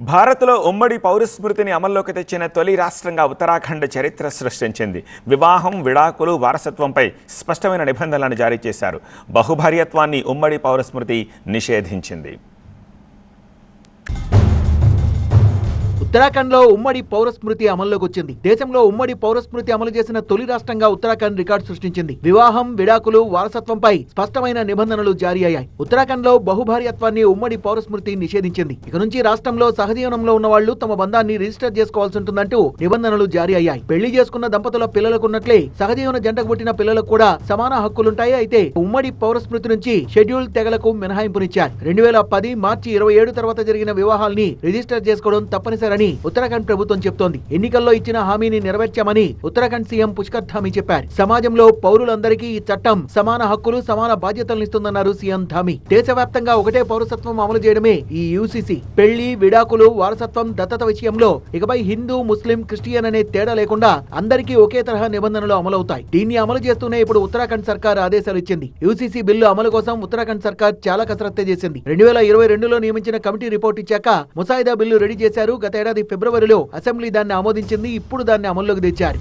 భారత్లో ఉమ్మడి పౌరస్మృతిని అమల్లోకి తెచ్చిన తొలి రాష్ట్రంగా ఉత్తరాఖండ్ చరిత్ర సృష్టించింది. వివాహం విడాకులు వారసత్వంపై స్పష్టమైన నిబంధనలను జారీ చేశారు. బహుభార్యత్వాన్ని ఉమ్మడి పౌరస్మృతి నిషేధించింది. ఉత్తరాఖండ్లో ఉమ్మడి పౌర స్మృతి అమల్లోకి వచ్చింది. దేశంలో ఉమ్మడి పౌర స్మృతి అమలు చేసిన తొలి రాష్ట్రంగా ఉత్తరాఖండ్ రికార్డు సృష్టించింది. వివాహం విడాకులు వారసత్వంపై స్పష్టమైన నిబంధనలు జారీ అయ్యాయి. ఉత్తరాఖండ్లో బహుభార్యత్వాన్ని ఉమ్మడి పౌర స్మృతి నిషేధించింది. ఇక నుంచి రాష్ట్రంలో సహజీవనంలో ఉన్న వాళ్ళు తమ బంధాన్ని రిజిస్టర్ చేసుకోవాల్సి ఉంటుందంటూ నిబంధనలు జారీ అయ్యాయి. పెళ్ళి చేసుకున్న దంపతుల పిల్లలకున్నట్లే సహజీవన జంటకు పుట్టిన పిల్లలకు కూడా సమాన హక్కులుంటాయి. అయితే ఉమ్మడి పౌర స్మృతి నుంచి షెడ్యూల్ తెగలకు మినహాయింపునిచ్చారు. రెండు వేల పది మార్చి ఇరవై ఏడు తర్వాత జరిగిన వివాహాల్ని రిజిస్టర్ చేసుకోవడం తప్పనిసరని ఉత్తరాఖండ్ ప్రభుత్వం చెప్తోంది. ఎన్నికల్లో ఇచ్చిన హామీని నెరవేర్చామని ఉత్తరాఖండ్ సీఎం పుష్కర్ ధామి చెప్పారు. సమాజంలో పౌరులందరికీ ఈ చట్టం సమాన హక్కులు సమాన బాధ్యతలనిస్తుందన్నారు సీఎం ధామి. దేశవ్యాప్తంగా ఒకటే పౌరసత్వం అమలు చేయడమే ఈ యూసీసీ. పెళ్ళి విడాకులు వారసత్వం దత్తత విషయంలో ఇకపై హిందూ ముస్లిం క్రిస్టియన్ అనే తేడా లేకుండా అందరికీ ఒకే తరహా నిబంధనలు అమలవుతాయి. దీన్ని అమలు చేస్తూనే ఇప్పుడు ఉత్తరాఖండ్ సర్కార్ ఆదేశాలు ఇచ్చింది. యూసీసీ బిల్లు అమలు కోసం ఉత్తరాఖండ్ సర్కార్ చాలా కసరత్తే చేసింది. రెండు వేల ఇరవై రెండులో నియమించిన కమిటీ రిపోర్ట్ ఇచ్చాక ముసాయిదా బిల్లు రెడీ చేశారు. గత ఏడాది ఏడాది ఫిబ్రవరిలో అసెంబ్లీ దాన్ని ఆమోదించింది ఇప్పుడు దాన్ని అమల్లోకి తెచ్చారు.